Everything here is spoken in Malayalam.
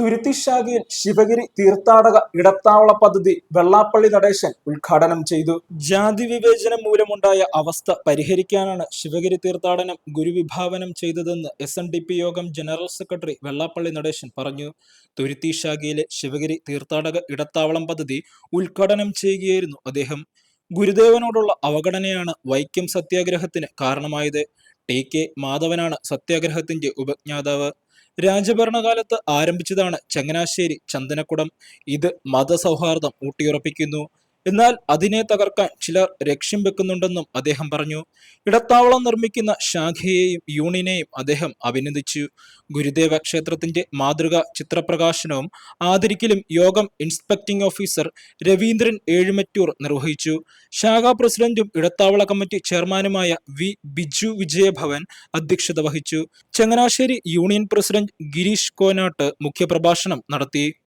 തുരുത്തിശാഖയിൽ ശിവഗിരി തീർത്ഥാടക ഇടത്താവള പദ്ധതി വെള്ളാപ്പള്ളി നടേശൻ ഉദ്ഘാടനം ചെയ്തു. ജാതി വിവേചനം മൂലമുണ്ടായ അവസ്ഥ പരിഹരിക്കാനാണ് ശിവഗിരി തീർത്ഥാടനം ഗുരുവിഭാവനം ചെയ്തതെന്ന് എസ് എൻ ഡി പി യോഗം ജനറൽ സെക്രട്ടറി വെള്ളാപ്പള്ളി നടേശൻ പറഞ്ഞു. തുരുത്തിശാഖയിലെ ശിവഗിരി തീർത്ഥാടക ഇടത്താവളം പദ്ധതി ഉദ്ഘാടനം ചെയ്യുകയായിരുന്നു അദ്ദേഹം. ഗുരുദേവനോടുള്ള അവഗണനയാണ് വൈക്കം സത്യാഗ്രഹത്തിന് കാരണമായത്. ടി കെ മാധവനാണ് സത്യാഗ്രഹത്തിന്റെ ഉപജ്ഞാതാവ്. രാജഭരണകാലത്ത് ആരംഭിച്ചതാണ് ചങ്ങനാശ്ശേരി ചന്ദനക്കുടം. ഇത് മതസൗഹാർദ്ദം ഊട്ടിയുറപ്പിക്കുന്നു. എന്നാൽ അതിനെ തകർക്കാൻ ചിലർ ലക്ഷ്യം വെക്കുന്നുണ്ടെന്നും അദ്ദേഹം പറഞ്ഞു. ഇടത്താവളം നിർമ്മിക്കുന്ന ശാഖയെയും യൂണിയനെയും അദ്ദേഹം അഭിനന്ദിച്ചു. ഗുരുദേവ ക്ഷേത്രത്തിന്റെ മാതൃക ചിത്രപ്രകാശനവും ആദരിക്കലും യോഗം ഇൻസ്പെക്ടിംഗ് ഓഫീസർ രവീന്ദ്രൻ ഏഴുമറ്റൂർ നിർവഹിച്ചു. ശാഖാ പ്രസിഡന്റും ഇടത്താവള കമ്മിറ്റി ചെയർമാനുമായ വി ബിജു വിജയഭവൻ അധ്യക്ഷത വഹിച്ചു. ചങ്ങനാശ്ശേരി യൂണിയൻ പ്രസിഡന്റ് ഗിരീഷ് കോനാട്ട് മുഖ്യപ്രഭാഷണം നടത്തി.